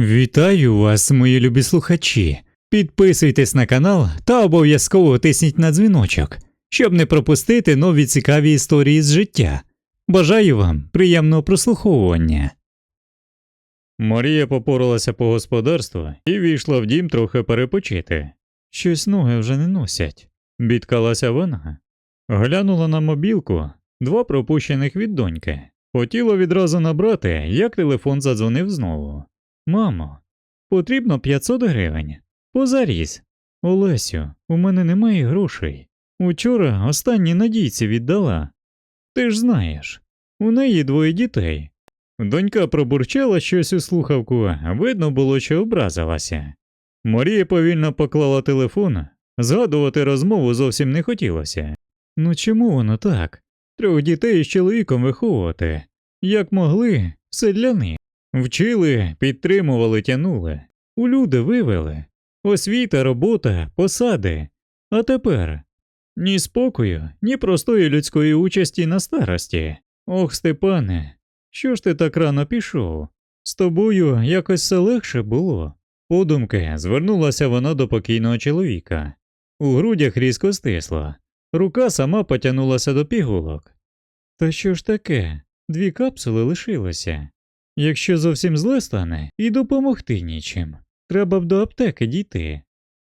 Вітаю вас, мої любі слухачі. Підписуйтесь на канал та обов'язково тисніть на дзвіночок, щоб не пропустити нові цікаві історії з життя. Бажаю вам приємного прослуховування. Марія попоралася по господарству і війшла в дім трохи перепочити. Щось ноги вже не носять. Бідкалася вона. Глянула на мобілку, два пропущених від доньки. Хотіла відразу набрати, як телефон задзвонив знову. Мамо, потрібно 500 гривень. Позаріз. Олесю, у мене немає грошей. Учора останні надійці віддала. Ти ж знаєш, у неї двоє дітей. Донька пробурчала щось у слухавку, видно було, що образилася. Марія повільно поклала телефон, згадувати розмову зовсім не хотілося. Ну чому воно так? Трьох дітей з чоловіком виховувати. Як могли, все для них. Вчили, підтримували, тянули, у люди вивели, освіта, робота, посади. А тепер ні спокою, ні простої людської участі на старості. Ох, Степане, що ж ти так рано пішов? З тобою якось все легше було. Подумки звернулася вона до покійного чоловіка. У грудях різко стисло, рука сама потягнулася до пігулок. Та що ж таке? Дві капсули лишилося. Якщо зовсім зле стане, і допомогти нічим. Треба б до аптеки дійти.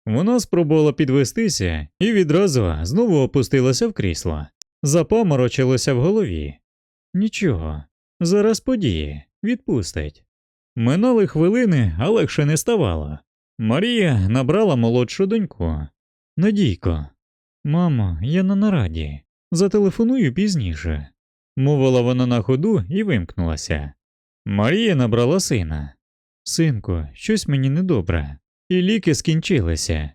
Вона спробувала підвестися і відразу знову опустилася в крісло, запаморочилося в голові. Нічого, зараз подіє, відпустить. Минали хвилини, а легше не ставало. Марія набрала молодшу доньку. Надійко, мамо, я на нараді. Зателефоную пізніше, мовила вона на ходу і вимкнулася. Марія набрала сина. Синку, щось мені недобре, і ліки скінчилися.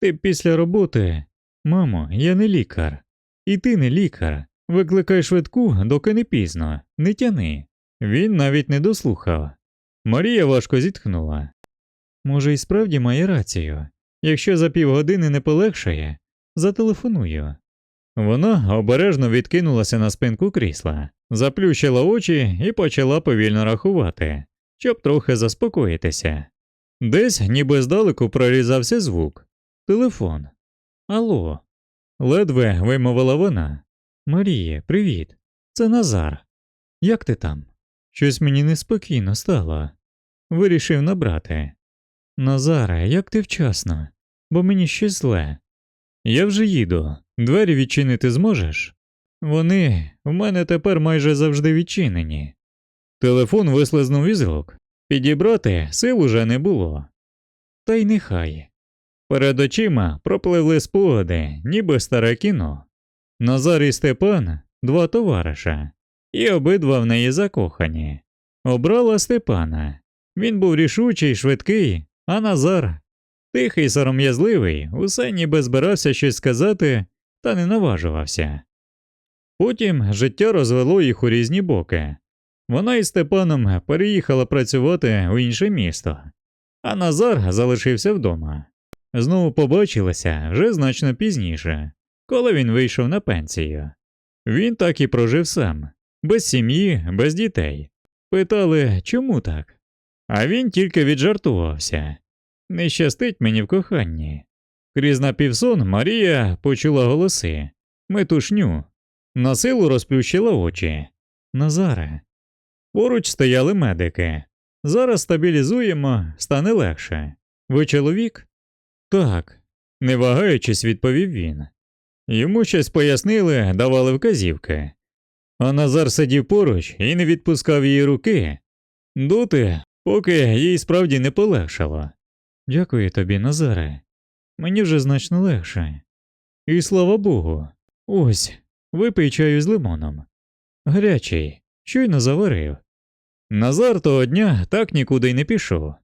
Ти після роботи. Мамо, я не лікар. І ти не лікар. Викликай швидку, доки не пізно, не тяни. Він навіть не дослухав. Марія важко зітхнула. Може, і справді має рацію. Якщо за півгодини не полегшає, зателефоную. Вона обережно відкинулася на спинку крісла, заплющила очі і почала повільно рахувати, щоб трохи заспокоїтися. Десь, ніби здалеку, прорізався звук. Телефон. Алло. Ледве вимовила вона. Маріє, привіт. Це Назар. Як ти там? Щось мені неспокійно стало. Вирішив набрати. Назаре, як ти вчасно, бо мені щось зле. Я вже їду. Двері відчинити зможеш? Вони у мене тепер майже завжди відчинені. Телефон вислизнув із рук. Підібрати сил уже не було. Та й нехай. Перед очима пропливли спогади, ніби старе кіно. Назар і Степан два товариша, і обидва в неї закохані. Обрала Степана. Він був рішучий, швидкий, а Назар тихий, сором'язливий, усе ніби збирався щось сказати, та не наважувався. Потім життя розвело їх у різні боки. Вона із Степаном переїхала працювати у інше місто, а Назар залишився вдома. Знову побачилися вже значно пізніше, коли він вийшов на пенсію. Він так і прожив сам, без сім'ї, без дітей. Питали, чому так? А він тільки віджартувався. Не щастить мені в коханні. Крізь напівсон Марія почула голоси метушню. На силу розплющила очі. Назаре. Поруч стояли медики. Зараз стабілізуємо, стане легше. Ви чоловік? Так, не вагаючись, відповів він. Йому щось пояснили, давали вказівки. А Назар сидів поруч і не відпускав її руки. Доти, поки їй справді не полегшало. Дякую тобі, Назаре. Мені вже значно легше. І слава Богу, ось, випий чаю з лимоном. Гарячий, щойно заварив. Назар того дня так нікуди й не пішов.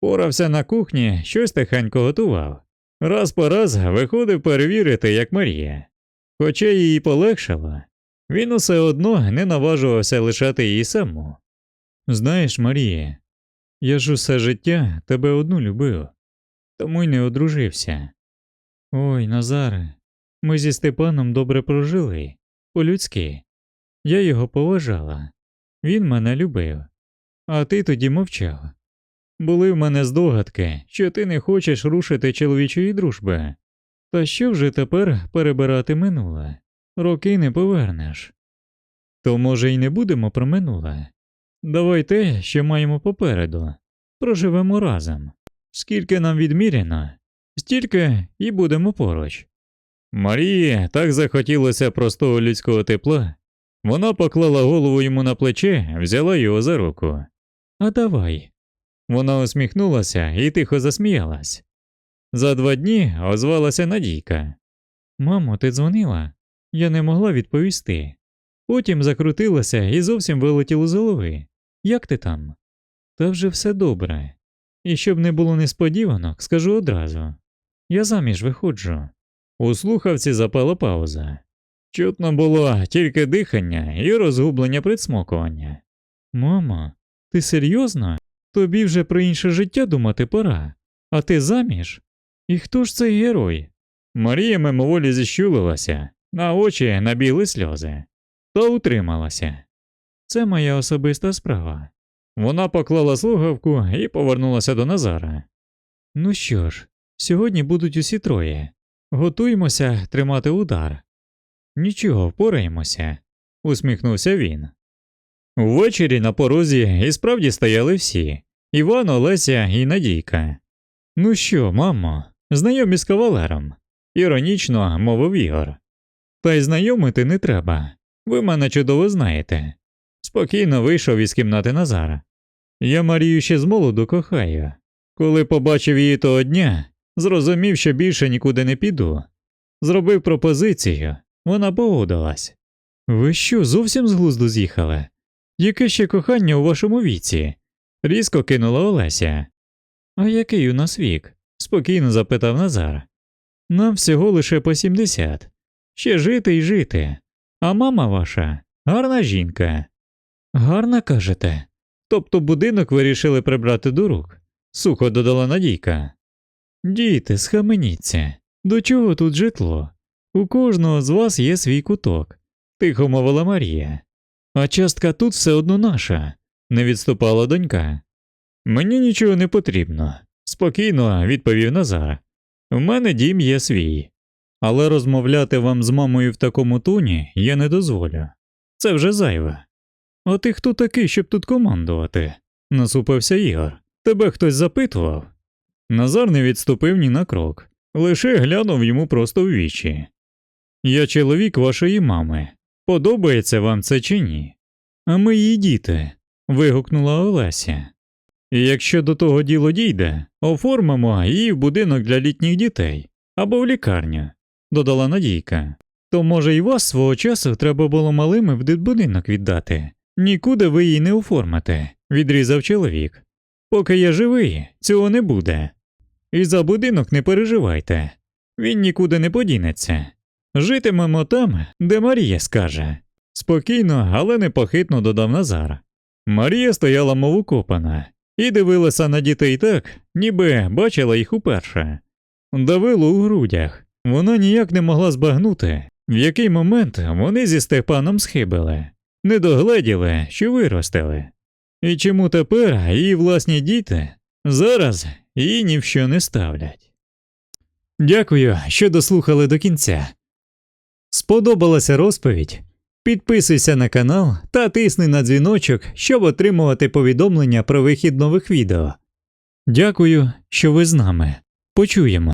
Порався на кухні, щось тихенько готував. Раз по раз виходив перевірити, як Марія. Хоча їй полегшало, він усе одно не наважувався лишати її саму. Знаєш, Марія, я ж усе життя тебе одну любив, тому й не одружився. Ой, Назаре, ми зі Степаном добре прожили, по-людськи. Я його поважала, він мене любив, а ти тоді мовчав. Були в мене здогадки, що ти не хочеш рушити чоловічої дружби. Та що вже тепер перебирати минуле? Роки не повернеш. То, може, й не будемо про минуле. Давай те, що маємо попереду. Проживемо разом. Скільки нам відміряно, стільки і будемо поруч. Марії так захотілося простого людського тепла. Вона поклала голову йому на плече, взяла його за руку. А давай. Вона усміхнулася і тихо засміялась. За два дні озвалася Надійка. Мамо, ти дзвонила? Я не могла відповісти. Потім закрутилася і зовсім вилетіло з голови. Як ти там? Та вже все добре. І щоб не було несподіванок, скажу одразу. Я заміж виходжу. У слухавці запала пауза. Чутно було тільки дихання і розгублення присмокування. Мамо, ти серйозно? Тобі вже про інше життя думати пора. А ти заміж? І хто ж цей герой? Марія мимоволі зіщулилася, на очі набігли сльози, та утрималася. Це моя особиста справа. Вона поклала слухавку і повернулася до Назара. Ну що ж, сьогодні будуть усі троє. Готуємося тримати удар. Нічого, впораємося, усміхнувся він. Ввечері на порозі і справді стояли всі Іван, Олеся і Надійка. Ну що, мамо, знайомі з кавалером, іронічно мовив Ігор. Та й знайомити не треба. Ви мене чудово знаєте. Спокійно вийшов із кімнати Назара. Я Марію ще з молоду кохаю. Коли побачив її того дня, зрозумів, що більше нікуди не піду. Зробив пропозицію, вона погодилась. Ви що, зовсім з глузду з'їхали? Яке ще кохання у вашому віці? різко кинула Олеся. А який у нас вік? спокійно запитав Назар. Нам всього лише по сімдесят. Ще жити й жити. А мама ваша гарна жінка. Гарна кажете. Тобто будинок вирішили прибрати до рук, сухо додала Надійка. Діти, схаменіться. До чого тут житло? У кожного з вас є свій куток, тихо мовила Марія. А частка тут все одно наша, не відступала донька. Мені нічого не потрібно, спокійно відповів Назар. У мене дім є свій, але розмовляти вам з мамою в такому тоні я не дозволю. Це вже зайве. А ти хто такий, щоб тут командувати? насупився Ігор. Тебе хтось запитував? Назар не відступив ні на крок, лише глянув йому просто в вічі. Я чоловік вашої мами. Подобається вам це чи ні? А ми її діти. вигукнула Олеся. І якщо до того діло дійде, оформимо її в будинок для літніх дітей або в лікарню, додала Надійка. То, може, і вас свого часу треба було малими в дитбудинок віддати. Нікуди ви її не оформите, відрізав чоловік. Поки я живий, цього не буде. І за будинок не переживайте. Він нікуди не подінеться. Житимемо там, де Марія скаже. Спокійно, але непохитно додав Назар. Марія стояла мов укопана і дивилася на дітей так, ніби бачила їх уперше. Давило у грудях. Вона ніяк не могла збагнути, в який момент вони зі Степаном схибили, не догледіли, що виростили. І чому тепер її власні діти зараз її ні в що не ставлять. Дякую, що дослухали до кінця. Сподобалася розповідь? Підписуйся на канал та тисни на дзвіночок, щоб отримувати повідомлення про вихід нових відео. Дякую, що ви з нами. Почуємо.